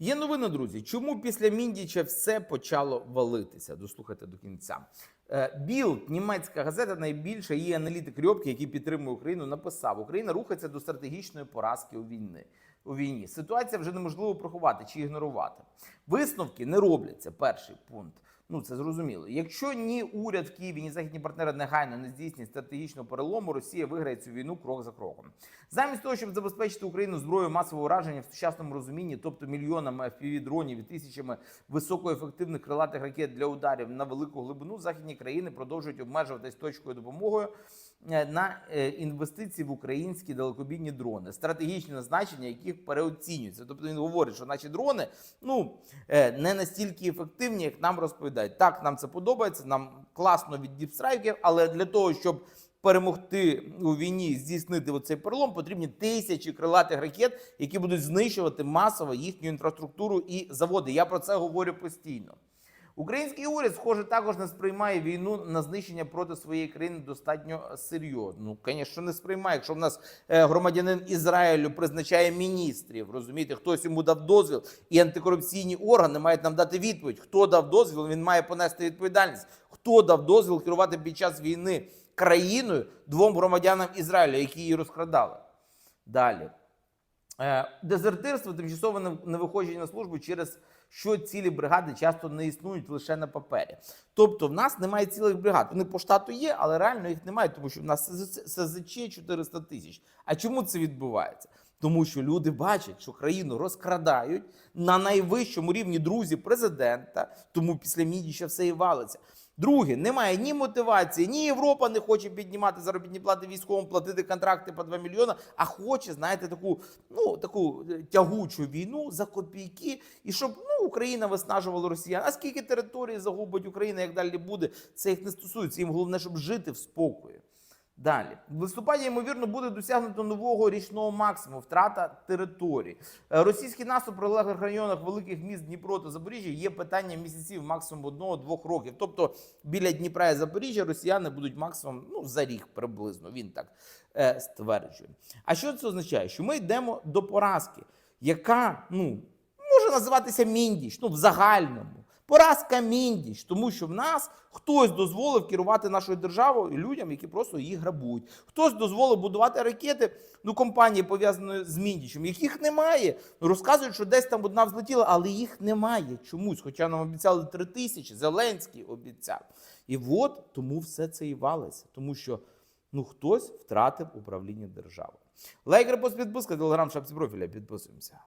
Є новина, друзі. Чому після Міндіча все почало валитися? Дослухайте до кінця. Е, Білд, німецька газета, найбільша її аналітик Рьобки, який підтримує Україну, написав: Україна рухається до стратегічної поразки у війни. У війні ситуація вже неможливо приховати чи ігнорувати. Висновки не робляться. Перший пункт. Ну це зрозуміло. Якщо ні уряд в Києві, ні західні партнери негайно не здійснять стратегічного перелому, Росія виграє цю війну крок за кроком. Замість того, щоб забезпечити Україну зброєю масового ураження в сучасному розумінні, тобто мільйонами fpv дронів і тисячами високоефективних крилатих ракет для ударів на велику глибину, західні країни продовжують обмежуватись точкою допомогою на е, інвестиції в українські далекобійні дрони, стратегічне значення яких переоцінюється. Тобто він говорить, що наші дрони ну е, не настільки ефективні, як нам розповідають. Так, нам це подобається, нам класно від діпстрайків, але для того, щоб перемогти у війні, здійснити оцей перелом, потрібні тисячі крилатих ракет, які будуть знищувати масово їхню інфраструктуру і заводи. Я про це говорю постійно. Український уряд, схоже, також не сприймає війну на знищення проти своєї країни достатньо серйозно. Ну, звісно, не сприймає. Якщо в нас е, громадянин Ізраїлю призначає міністрів, розумієте, хтось йому дав дозвіл, і антикорупційні органи мають нам дати відповідь. Хто дав дозвіл, він має понести відповідальність. Хто дав дозвіл керувати під час війни країною двом громадянам Ізраїлю, які її розкрадали? Далі. Е, Дезертирство, тимчасове не- невиходження на службу, через що цілі бригади часто не існують лише на папері. Тобто, в нас немає цілих бригад. Вони по штату є, але реально їх немає, тому що в нас СЗЧ 400 тисяч. А чому це відбувається? Тому що люди бачать, що країну розкрадають на найвищому рівні друзі президента, тому після Мідіча все і валиться. Друге, немає ні мотивації, ні Європа не хоче піднімати заробітні плати військовим, платити контракти по 2 мільйони, а хоче, знаєте, таку, ну, таку е, тягучу війну за копійки, і щоб ну, Україна виснажувала росіян. А скільки території загубить Україна, як далі буде, це їх не стосується. Їм головне, щоб жити в спокої. Далі в листопаді, ймовірно, буде досягнуто нового річного максимуму втрата територій. Е, Російський наступ в прилеглих районах великих міст Дніпро та Запоріжжя є питанням місяців, максимум одного-двох років. Тобто біля Дніпра і Запоріжжя росіяни будуть максимум ну за рік приблизно. Він так е, стверджує. А що це означає? Що ми йдемо до поразки, яка ну може називатися міндіч, ну в загальному. Поразка міндіч, тому що в нас хтось дозволив керувати нашою державою людям, які просто її грабують. Хтось дозволив будувати ракети, ну компанії пов'язані з міндічем, яких немає. Розказують, що десь там одна взлетіла, але їх немає чомусь. Хоча нам обіцяли три тисячі, Зеленський обіцяв. І от тому все це і валиться, тому що ну хтось втратив управління державою. Лайк, репост, підписка, телеграм, шапці профіля. Підписуємося.